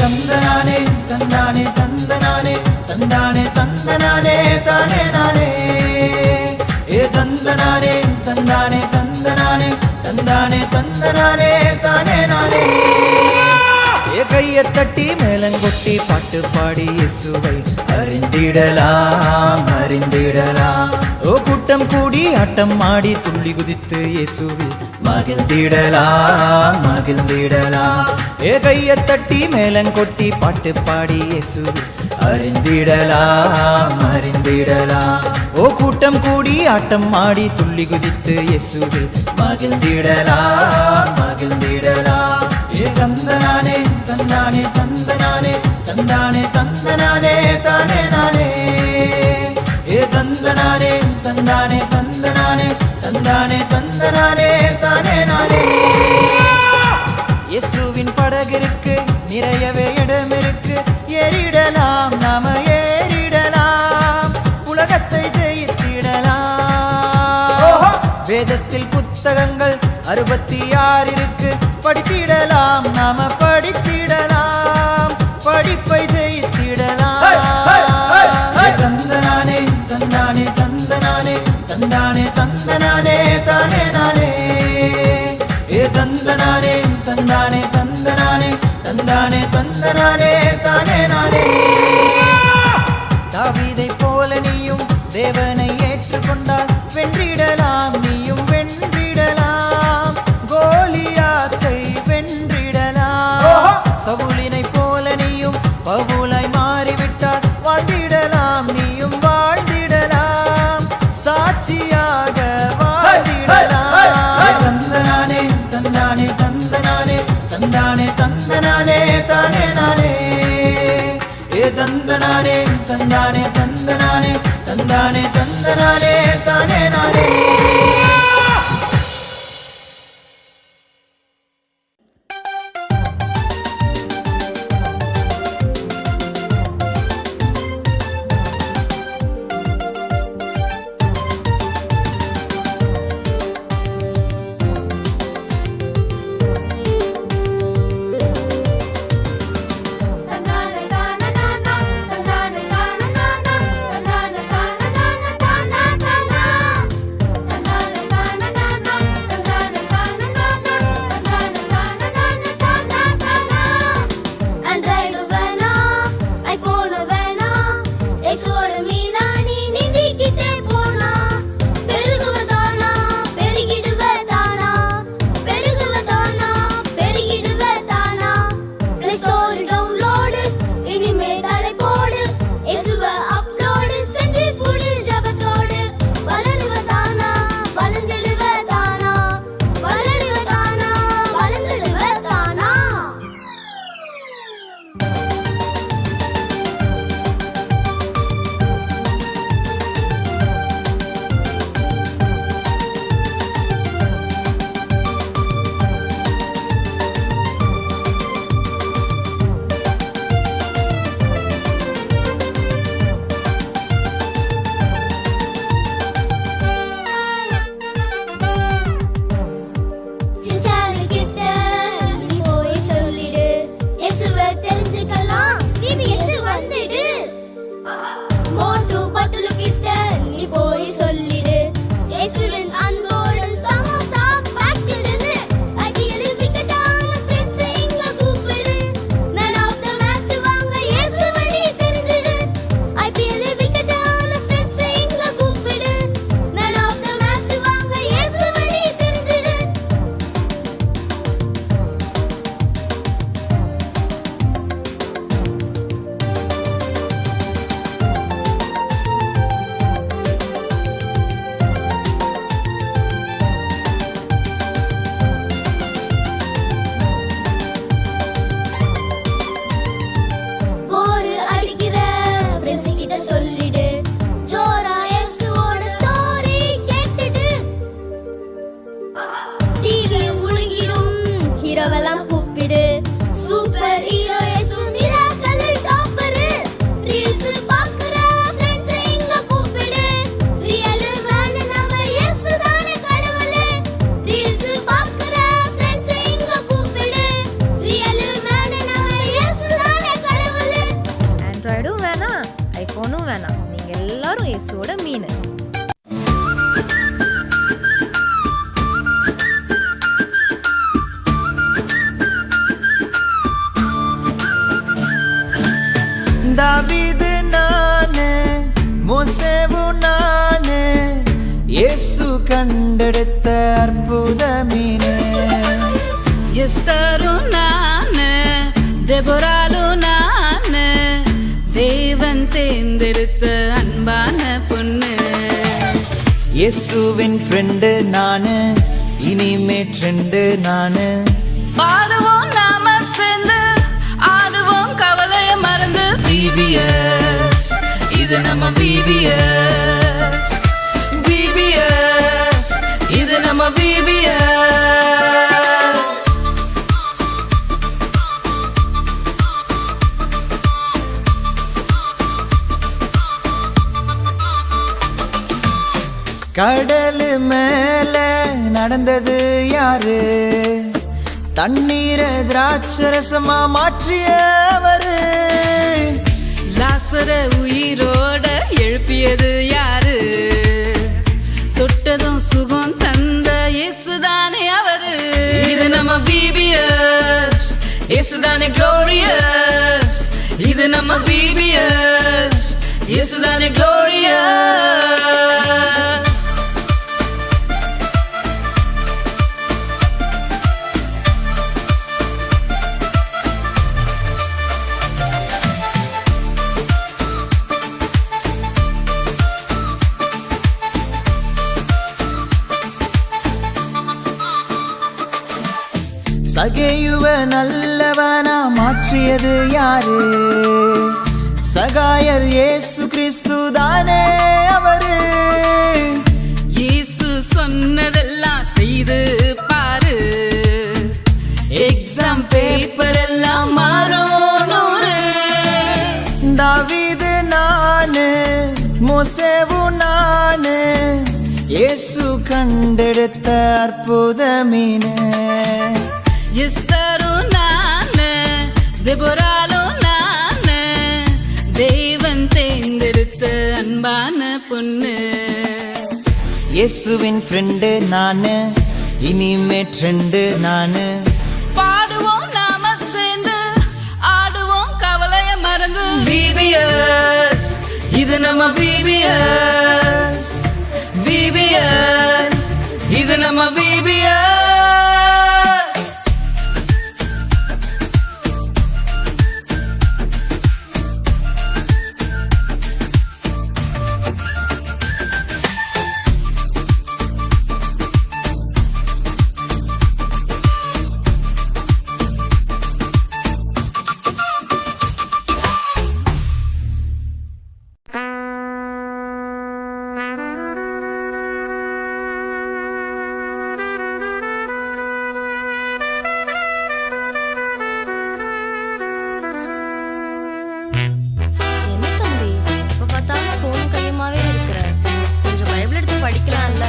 தந்தனானே தந்தானே தந்தனானே தந்தானே தந்தனானே தானே நானே. ஏ தந்தனானே தந்தானே தந்தனானே தந்தானே தந்தனானே தானே நானே. ஏ கையை தட்டி மேலங்கொட்டி பாட்டு பாடி இசுவை அறிந்திடலாம் அறிந்திடலாம். ஓ கூட்டம் கூடி ஆட்டம் ஆடி துள்ளி குதித்து இயேசுவில் மகிழ்ந்திடலாம் மகிழ்ந்திடலாம் ஏ கையை தட்டி மேலங்கொட்டி பாட்டு பாடி இயேசு அறிந்திடலாம் அறிந்திடலாம் ஓ கூட்டம் கூடி ஆட்டம் ஆடி துள்ளி குதித்து இயேசுவில் மகிழ்ந்திடலாம் மகிழ்ந்திடலாம் ஏ தந்தனானே தந்தானே தந்தனானே தந்தானே தந்தனானே தானே நானே. ஏ தந்தனானே தந்தானே தந்தனானே தந்தானே தந்தனானே தானே நானே. இயேசுவின் படகிற்கு நிறையவே இடம் இருக்கு ஏறிடலாம் நாம ஏறிடலாம். உலகத்தை ஜெயித்திடலாம். வேதத்தில் புத்தகங்கள் அறுபத்தி ஆறு இருக்கு படித்திடலாம் நாம தந்தனானே தானே நானே தாவீதை கண்டெடுத்த அற்புத மீனே எஸ்தரு நானு தெபொராலு நானு தேவன் தேர்ந்தெடுத்த அன்பான பொண்ணு. இயேசுவின் ஃப்ரெண்டு நானு இனிமே ட்ரெண்டு நானு. பாடுவோம் நாம சேர்ந்து ஆடுவோம் கவலைய மறந்து VVS இது நம்ம VVS நம்ம VVS கடல் மேல நடந்தது யாரு? தண்ணீரை திராட்சரசமா மாற்றியவரு? லாசர உயிரோட எழுப்பியது யாரு? விட்டதும் சுகம் தந்த இயேசுதானே அவரு. இது நம்ம VBS இயேசுதானே க்ளோரியஸ் இது நம்ம VBS இயேசுதானே க்ளோரியஸ் சகையுவ நல்லவனா மாற்றியது யாரு? சகாயர் இயேசு கிறிஸ்து தானே அவரு. இயேசு சொன்னதெல்லாம் செய்து பாரு. எக்ஸாம் பேப்பர் எல்லாம் மாறும் நூறு தாவீது நானு மோசேவு நானு. இயேசு கண்டெடுத்த அற்புத எஸ்தரும் நானு தெபொராலும் நானு தேவன் தேர்ந்தெடுத்த அன்பான பொண்ணு. இயேசுவின் ஃப்ரெண்டு நானு இனிமே ட்ரெண்டு நானு. பாடுவோம் நாம சேர்ந்து ஆடுவோம் கவலைய மறந்து. VBS இது நம்ம VBS பைபிள் எடுத்து படிக்கலாம்ல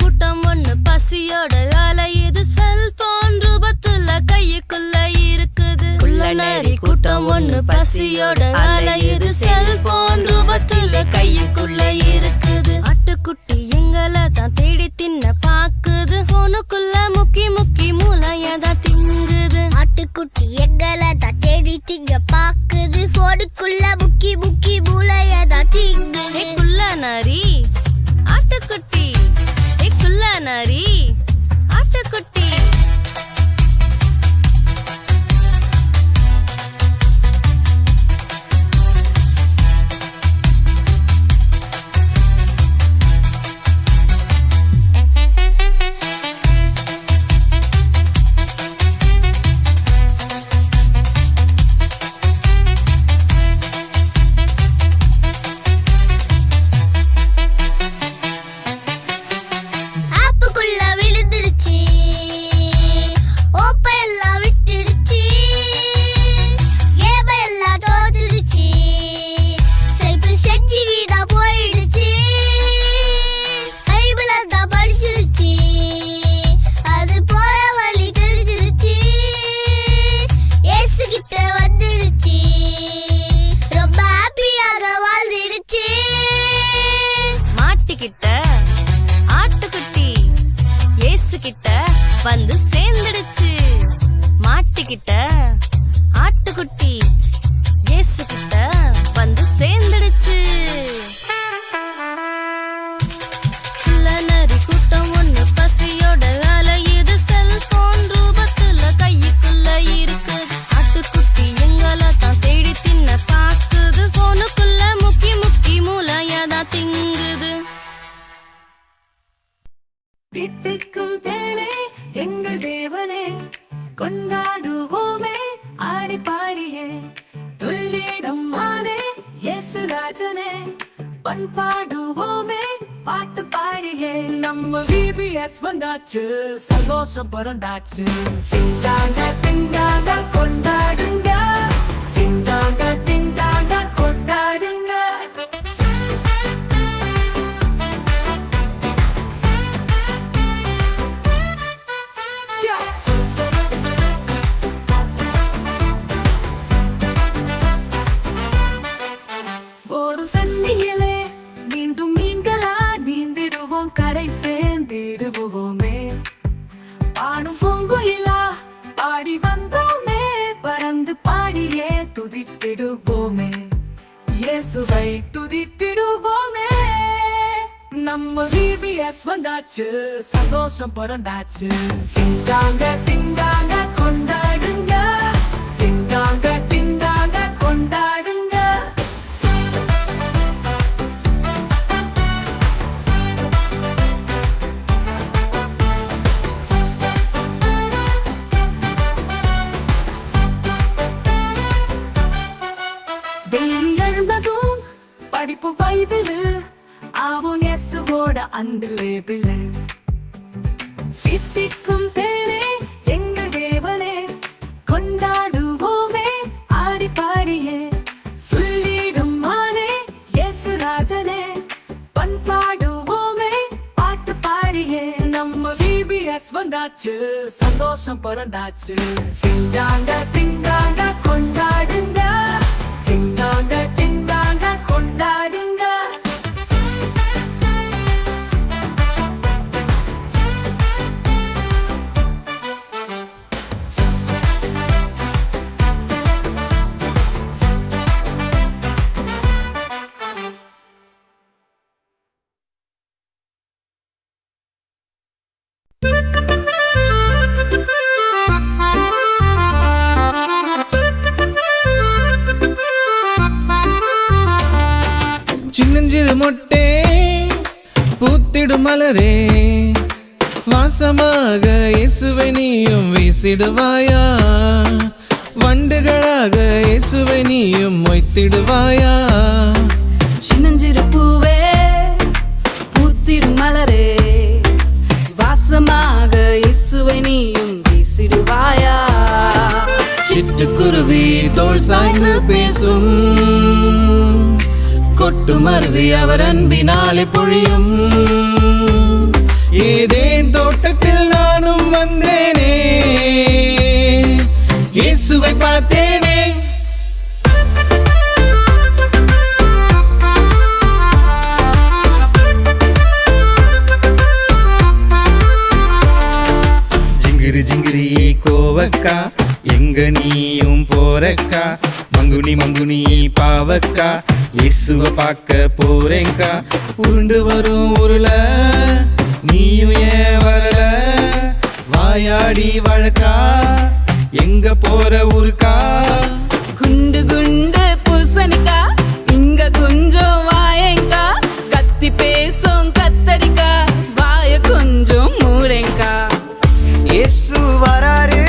கூட்டம் ஒண்ணு பசியோட அலையுது செல்போன் ரூபத்துல கையுக்குள்ள இருக்குது. குள்ளநரி கூட்டம் ஒண்ணு பசியோட அலையுது செல்போன் ரூபத்துல கையுக்குள்ள இருக்குது. அட்டுக்குட்டி எங்களை தான் தேடி தின்ன பாக்குது. போனுக்குள்ள முக்கி முக்கி மூளைய தான் திங்குது. அட்டுக்குட்டி எங்களை தான் தேடி திங்க பாக்குது. போனுக்குள்ள முக்கி முக்கி மூளையதான் திங்குது. நரி ஆட்டுக்குட்டி ஏய் குள்ள நரி சந்தோஷம் பிறந்தாச்சு. திண்டாங்க திண்டாங்க கொண்டாடுங்க. திண்டாங்க திண்டாங்க கொண்டாடுங்க. டெய்லி எழுந்ததும் படிப்பு பைபிளு ஆவும் இயேசுவோட அன்பு லேபிள். தித்திக்கும் தேனே எங்கள் தேவனே கொண்டாடுவோமே ஆடி பாடியே துள்ளிடும் மானே இயேசு ராஜனே பண்பாடுவோமே பாட்டு பாடியே நம்ம விபிஎஸ் வந்தாச்சு சந்தோஷம் பிறந்தாச்சு. திண்டாங்க திண்டாங்க கொண்டா சின்னஞ்சிறு மொட்டே பூத்திடும் மலரே. வாசமாக இயேசுவை நீயும் வீசிடுவாயா? வண்டுகளாக இயேசுவை நீயும் மொய்த்திடுவாயா? சின்னஞ்சிறு பூவே பூத்திடும் மலரே. வாசமாக இயேசுவை நீயும் வீசிடுவாயா? சிட்டுக்குருவி தோள் சாய்ந்து பேசும். கொட்டு மருவி அவர் அன்பினாலே பொழியும். ஏதேன் தோட்டத்தில் நானும் வந்தேனே. இயேசுவை பார்த்தேனே. ஜிங்கிரி ஜிங்கிரி கோவக்கா எங்க நீயும் போறக்கா? மங்குனி மங்குனி பாவக்கா இயேசுவ பார்க்க போறேங்கா உருண்டு வரும் உருள நீயும் ஏன் வரல? வாயாடி வழக்கா? எங்க போற ஊருக்கா? குண்டு குண்டு பூசணிக்கா? இங்க கொஞ்சம் வாயங்கா கத்தி பேசும் கத்தரிக்கா? வாய கொஞ்சம் மூடேங்கா இயேசு வராரு.